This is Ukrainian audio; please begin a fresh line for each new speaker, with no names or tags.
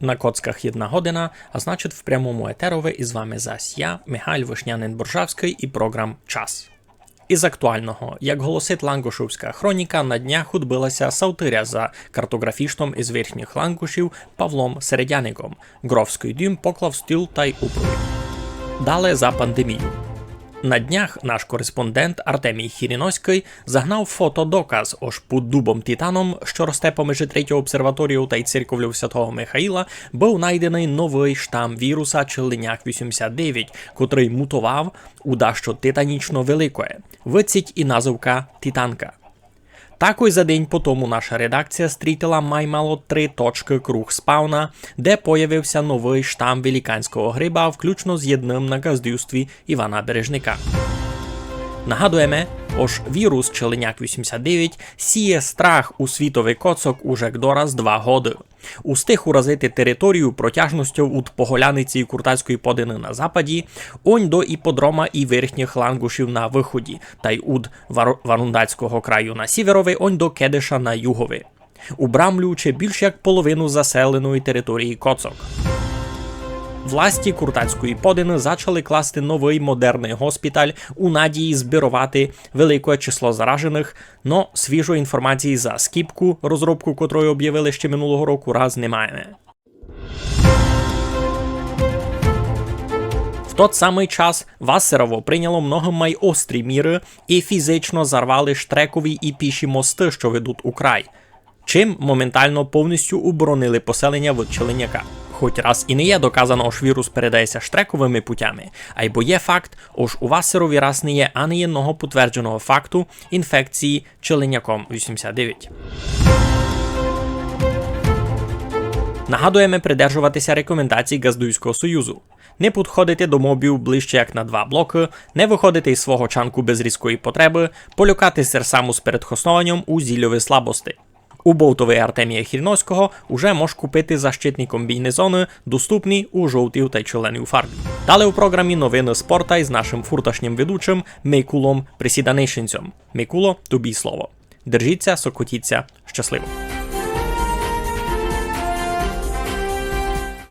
На коцках jedna година, а значить в прямому етерові із вами зась я, Михайль Вишнянин Боржавський і програм Час. Із актуального, як голосить Лангушівська хроніка, на днях відбилася саутиря за картографістом із верхніх лангушів Павлом Середяником. Гровський дім поклав стіл та й упруй. Далі за пандемію. На днях наш кореспондент Артемій Хіріноський загнав фотодоказ під дубом Титаном, що росте поміж третю обсерваторію та й церковлю Святого Михаїла, був знайдений новий штам віруса челеняк 89, котрий мутував у дащо титанічно великое. Виціть і назовка Титанка. Також за день по тому наша редакція стрітила маймало три точки круг спауна, де появився новий штам великанського гриба, включно з єдним на газдюстві Івана Бережника. Нагадуємо, ож вірус Челеняк 89 сіє страх у світовий коцок уже дораз два годи. Устиг уразити територію протяжністю від Поголяниці і Куртацької подини на западі, онь до іподрома і верхніх лангушів на виході, та й від Вар- Варундацького краю на сіверовий, онь до Кедиша на юговий, убрамлюючи більш як половину заселеної території коцок. Власті Куртацької подини зачали класти новий модерний госпіталь у надії збірувати велике число заражених, но свіжої інформації за скіпку, розробку котрої об'явили ще минулого року, раз немає. В тот самий час Вассерово прийняло много майострі міри і фізично зарвали штрекові і піші мости, що ведуть у край, чим моментально повністю уборонили поселення від Челеняка. Хоч раз і не є доказано, що вірус передається штрековими путями, а й бо є факт, ож у Вассерові раз не є ані одного підтвердженого факту інфекції Челеняком 89. Нагадуємо придержуватися рекомендацій Газдуйського союзу. Не підходити до мобів ближче як на два блоки, не виходити із свого чанку без різкої потреби, полюкати серсаму з передхоснованням у зільові слабості. У болтової Артемія Хільновського уже мож купити защитні комбінезони, доступні у жовтій та чоленій фарбі. Далі у програмі новини спорта із нашим фурташнім ведучим Микулом Присіданишинцем. Микуло, тобі слово. Держіться, сокотіться, щасливо!